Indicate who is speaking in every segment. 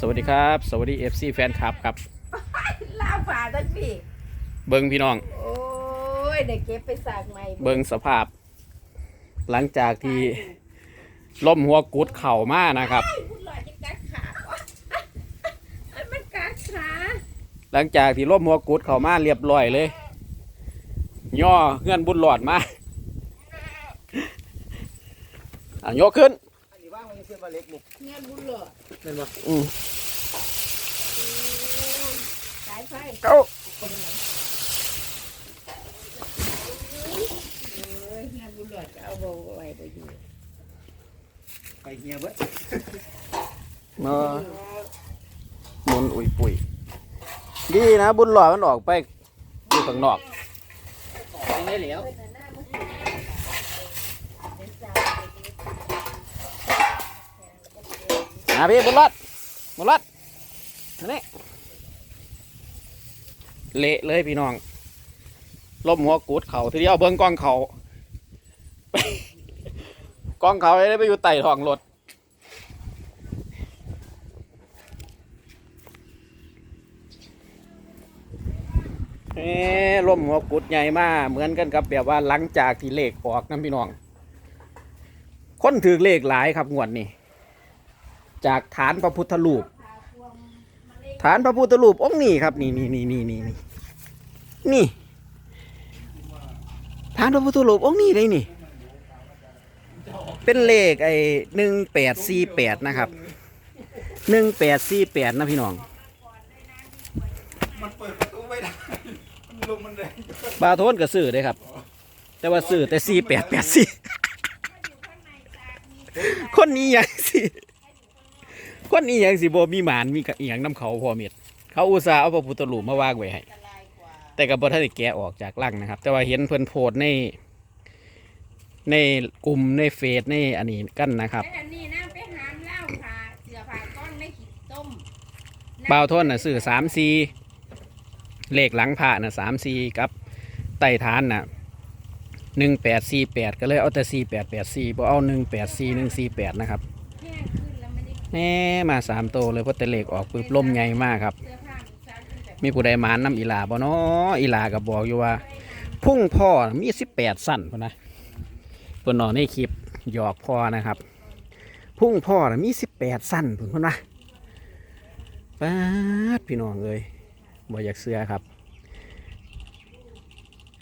Speaker 1: สวัสดีครับ สวัสดี FC แฟนคลับครับ
Speaker 2: ลาวฝ่าตั้งพี่
Speaker 1: เบิงพี่น้อง
Speaker 2: โอ้ยเด็กเก็บไปสากใหม่
Speaker 1: เบิงสภาพ หลังจากที่ล่มหัวกุดเข่ามานะครับ
Speaker 2: พูดลอยจะกัดขาวะอันมันกัดขา
Speaker 1: หลังจากที่ล่มหัวกุดเข่ามาเรียบร้อยเลย ย่อเงื่อนบุญหลอดมาอะยกขึ้น
Speaker 3: อันนี้ว่างมันเสียบาเล็กนี่
Speaker 2: เงี้ยบุญเหลอ
Speaker 3: เป็นบ่
Speaker 1: อืม
Speaker 2: สายไฟ
Speaker 1: เก้า
Speaker 2: เอ้ยเงี้ยบุญเหลอจะเอาบ่ไว้บ่อยู่
Speaker 3: ไปเฮียเบิด
Speaker 1: มาหมุนอุยปุยดีนะบุญหลอดมันออกไปอยู่ข้างนอก
Speaker 3: ไปได้แล้ว
Speaker 1: มาพี่บุญรอดบุญรอดนนี้เละเลยพี่น้องล้มหัวกูดเขาทีเดียวเบิ้งกล้องเขากล้องเขาได้ไปอยู่ไต่ท้องรถเอ๊ล้มหัวกุดใหญ่มากเหมือนกันกับแบบว่าหลังจากที่เลขออกนะพี่น้อง คนถือเลขหลายครับงวดนี้ จากฐานพระพุทธรูป ฐานพระพุทธรูปองค์นี้ครับ นี่นี่นี่นี่นี่นี่นี่ ฐานพระพุทธรูปองค์นี้เลยนี่ เป็นเลขไอ้หนึ่งแปดสี่แปดนะครับหนึ่งแปดสี่แปดนะพี่น้อง
Speaker 3: มันเปิดประตูไม่ได้มันลมมันแรง
Speaker 1: บาโทนก็ซื้อได้ครับ แต่ว่าซื้อแต่สี่แปดแปดสี่คนนี้ยังสิ คนนี้ยังสิบ่มีหมานมีกะเอียงน้ำเขาพอเม็ดเขาอุตส่าห์เอาพระพุทธรูปมาวางไว้ให้แต่ก็บ่ทันได้แกะออกจากลังนะครับ แต่ว่าเห็นเพิ่นโพสต์ใน ในกลุ่มในเฟซในอันนี้กันนะครับ
Speaker 2: แต่อันนี้นะไปหามเหล้าผ่าเสือผ่าก้อนไม่ขีดต้ม
Speaker 1: บ่าวโทนน่ะซื้อสามซีเลขหลังผ่าน่ะสามซีกับไต่ฐานน่ะหนึ่งแปดสี่แปดก็เลยเอาแต่สี่แปดแปดสี่พอเอาหนึ่งแปดสี่หนึ่งสี่แปดนะครับ
Speaker 2: แห้งขึ้น แล้วไม่
Speaker 1: มาสามโตเลยเพราะแต่เหลขออกปึ๊บล่มใหญ่มากครับ
Speaker 2: มี
Speaker 1: ผู้ใดมานน้ำอีลาบ่เนาะอีลาก็บอกอยู่ว่า พุ่งพ่อมีสิบแปดสั้นพนนะเพิ่นนอนในคลิปหยอกพ่อนะครับ พุ่งพ่อมีสิบแปดสั้นพุ่นนนะป๊าดพี่น้องเอ้ยบ่อยากเสือครับ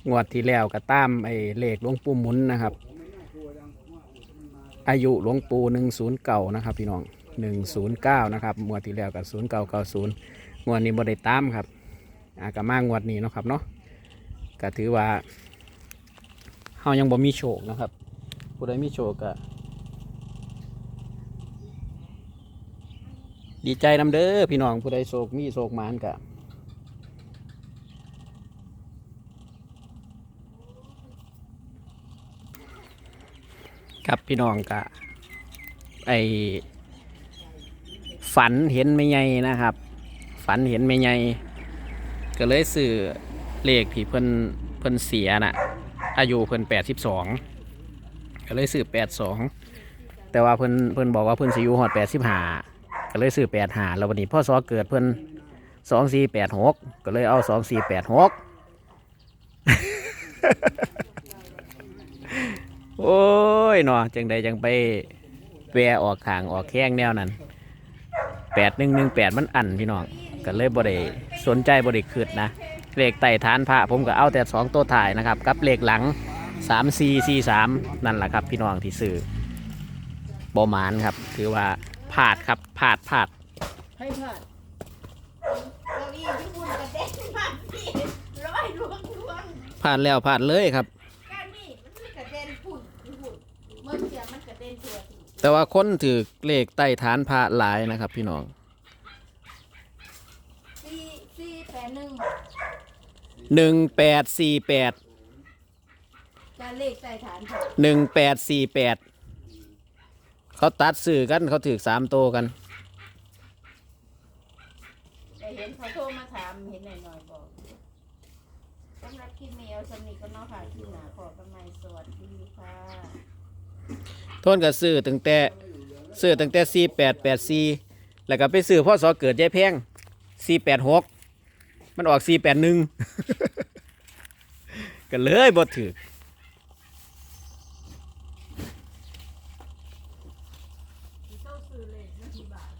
Speaker 1: งวดที่แล้วก็ตามไอ้เลขหลวงปู่หมุนนะครับ อายุหลวงปู่หนึ่งศูนย์เก่านะครับพี่น้อง หนึ่งศูนย์เก้านะครับงวดที่แล้วกับศูนย์เก้าเก้าศูนย์งวดนี้บ่ได้ตามครับอากามางวดนี้เนาะครับเนาะก็ถือว่าเฮายังบ่มีโชคนะครับผู้ใดมีโชคก็ดีใจนำเด้อพี่น้องผู้ใดโชคมีโชคมานก็ครับพี่น้องก็ไอ ฝันเห็นไม่ใหญ่นะครับ ฝันเห็นไม่ใหญ่ก็เลยสื่อเลขที่เพิ่นเพิ่นเสียน่ะ อายุเพิ่นแปดสิบสองก็เลยสื่อแปดสองแต่ว่าเพิ่นเพิ่นบอกว่าเพิ่นสิอยู่ฮอดแปดสิบห้าก็เลยสื่อแปดห้าแล้ววันนี้พ่อซอเกิดเพิ่นสองสี่แปดหกก็เลยเอาสองสี่แปดหกโอ้ยเนาะจังใดจังไปแปรออกขางออกแข้งแนวนั้น แปดหนึ่งหนึ่งแปดมันอันพี่น้องก็เลยบ่ได้สนใจบ่ได้คืดนะเลขไต่ฐานพระผมก็เอาแต่สองตัวถ่ายนะครับกับเลขหลังสามสี่สี่สามนั่นแหละครับ พี่น้องที่ซื้อบอมานครับถือว่าพลาดครับพลาดพลาด
Speaker 2: ให้ผ่านเก้าอี้ที่บุญกระเด็นมาพี่ร้อยลวงลวง
Speaker 1: พลาดแล้วพลาดเลยครับ
Speaker 2: การนี่มันกระเด็นพุ่นพุ่นเมื่อเสียมันกระเด็นตัวที
Speaker 1: แต่ว่าคนถือเลขไต่ฐานพระหลายนะครับ พี่น้อง
Speaker 2: สี่สี่แปดหนึ่ง
Speaker 1: หนึ่งแปดสี่แปด
Speaker 2: การเลขใส่ฐานค่ะ
Speaker 1: หนึ่งแปดสี่แปดเขาตัดสื่อกันเขาถือสามโตวกัน
Speaker 2: แต่เห็นเขาโทรมาถามเห็นหน่อยๆบอกสำหรับคลิปนี้เอาสนิทก็นอกค่ะคลิปหนาขอกันใหม่สวัสดีค่ะ
Speaker 1: ทนกับซื้อตั้งแต่ซื้อตั้งแต่สี่แปดแปดสี่แล้วก็ไปซื้อพ่อสอเกิดยายแพงสี่แปดหกมันออกสี่แปดหนึ่งก็เลยบ่ถือ
Speaker 2: เจ้าซื้อเลยนะกี่บาท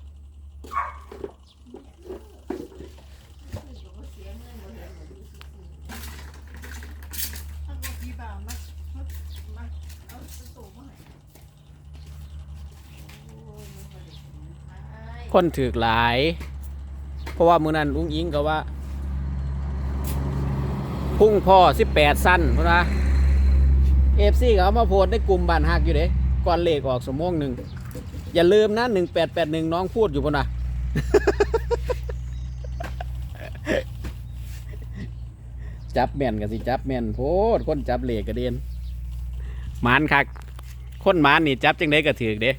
Speaker 2: เสียเงินบ่เห็นบ่ดีสิ
Speaker 4: ถ้าบอกพี่บ่าวมามามาเอาสตูมาให้
Speaker 2: โอ้ยมันบ่ได้ผลไป
Speaker 1: คนถือหลาย เพราะว่ามือนั้นลุงอิงก็ว่า พุ่งพ่อสิบแปดสั้นเพราะว่าเอฟซีเขามาโพสในกลุ่มบ้านฮักอยู่เด้ก่อนเลขออกสมงหนึ่งอย่าลืมนะหนึ่งแปดแปดหนึ่งน้องพูดอยู่พนนะจับแม่นกันสิจับแม่นโพดคนจับเลขกระเด็นมานคักคนมานนี่จับจังไดก็ถือเด้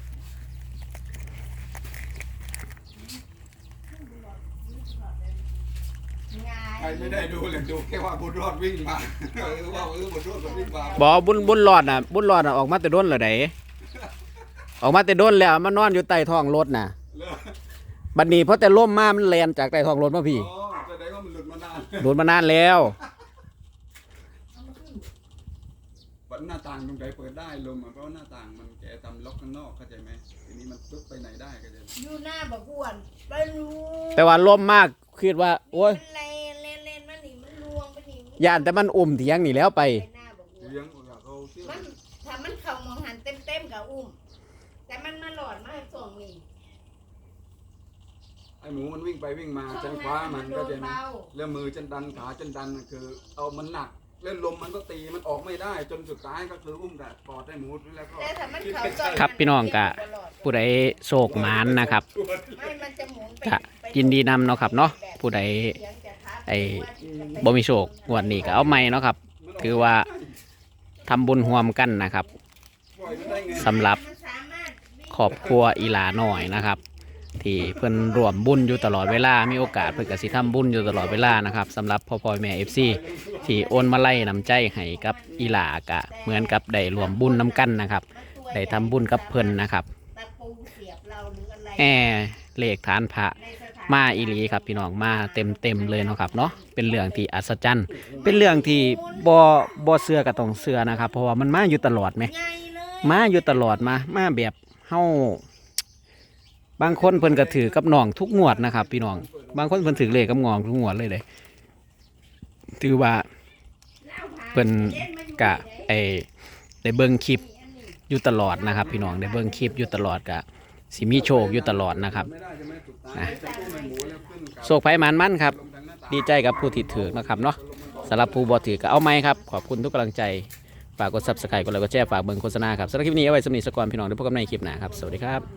Speaker 2: ไง
Speaker 3: ใครไม่ได้ดูเลยดูแค่ว่าบุญรอดวิ่งมาเออว่าเออบุญรอดมันวิ่งมา
Speaker 1: บอบุญบุญรอดน่ะ บุญรอดน่ะออกมาแต่ด้นเหรอไดออกมาแต่ด้นแล้วมานอนอยู่ใต้ท้องรถน่ะ
Speaker 3: เลย
Speaker 1: บัดนี้เพราะแต่ล่มมามันแลนจากใต้ท้องรถมาพี่
Speaker 3: อ๋อแสดงว่ามันหลุดมานาน
Speaker 1: โดนมานานแล้ว
Speaker 3: วันหน้าต่างตรงไหนเปิดได้ลมอะเพราะว่าหน้าต่างมันแกทำล็อกข้างนอกเข้าใจไหมทีนี้มันลุกไปไหนได้ก็จะ
Speaker 2: อยู่หน้าบอกอ้วนไปรู้
Speaker 1: แต่ว่าล่มมากคิดว่า โอ้ย
Speaker 2: มันเล
Speaker 1: ย่านแต่มันอุ่มเถียงนี่แล้วไป
Speaker 2: ไปหน้าบอกอ้วน
Speaker 3: เลี้ยงโอกาสเขาเชื่อ
Speaker 2: มันถ้ามันเข่ามองหันเต็มเต็มๆกับอุ้ม แต่มันมาหลอดมาให้ส่งนี่
Speaker 3: ไอ้หมูมันวิ่งไปวิ่งมา
Speaker 2: ช่
Speaker 3: ฉั
Speaker 2: วนง
Speaker 3: คว้า
Speaker 2: นั้น
Speaker 3: มั
Speaker 2: มันนโด
Speaker 3: ก็
Speaker 2: น
Speaker 3: จะไหม
Speaker 2: เบา
Speaker 3: แล้วมือฉันดันขาฉันดันน่ะคือ เอามันหนักเล่นลมมันก็ตีมันออกไม่ได้ จนสุดท้ายก็คืออุ้มแต่กอดได้หมูแล้วก็
Speaker 2: แต่ถ้ามันเข่าตอน
Speaker 1: ครับพี่น้องกะ ผู้ใดโศกหมานนะครับ
Speaker 2: ไม่มันจะหมุนไป
Speaker 1: กะยินดีนำเนาะครับเนาะผู้ใด ไอ้บ่มีโชควดนี้ก็เอาใหม่เนาะครับถือว่าทำบุญร่วมกันนะครับ
Speaker 3: ปล่อยมันได้ไง
Speaker 1: สำหรับครอบครัวอีหลาหน่อยนะครับ ที่เพิ่นร่วมบุญอยู่ตลอดเวลา มีโอกาสเพิ่นกสิทำบุญอยู่ตลอดเวลานะครับสำหรับพ่อพ่อแม่ FC ที่โอนมาไล่นำใจให้กับอีหลากะเหมือนกับได้รวมบุญน้กันนะครับได้ทำบุญกับเพิ่นนะครับ
Speaker 2: เสียบเหรืออะไร
Speaker 1: แอเลขฐานพระ มาอีหลีครับพี่น้องมาเต็มเต็มเลยเนาะครับเนาะเป็นเรื่องที่อัศจรรย์ เป็นเรื่องที่บ่บ่เสือกับตองเสือนะครับ เพราะว่ามันมาอยู่ตลอดไหมมาอยู่ตลอดมามาแบบเฮาบางคนเพิ่นก็ถือกับน้องทุกงวดนะครับ พี่น้อง บางคนเพิ่นถือเลขกับงองทุกงวดเลยเลยถือว่าเพิ่นกะไอได้เบิ่งคลิปอยู่ตลอดนะครับ พี่น้องได้เบิ่งคลิปอยู่ตลอดกะ สิมีโชคอยู่ตลอดนะครับ
Speaker 3: ไม่ได้จะไม่ถูกตายจะอุ้มไอ้หมูแล้วขึ้นกับ
Speaker 1: โชคไผมันมันครับ ดีใจกับผู้ที่ถือนะครับเนาะสำหรับผู้บอถือก็เอาไหมครับ ขอบคุณทุกกำลังใจ ฝากกดซับสไครต์กดไลค์กดแชร์ฝากเบิ่งโฆษณาครับสำหรับคลิปนี้เอาไว้สำนิสกอรพี่น้องเดี๋ยวพบกันในคลิปหน้าครับ สวัสดีครับ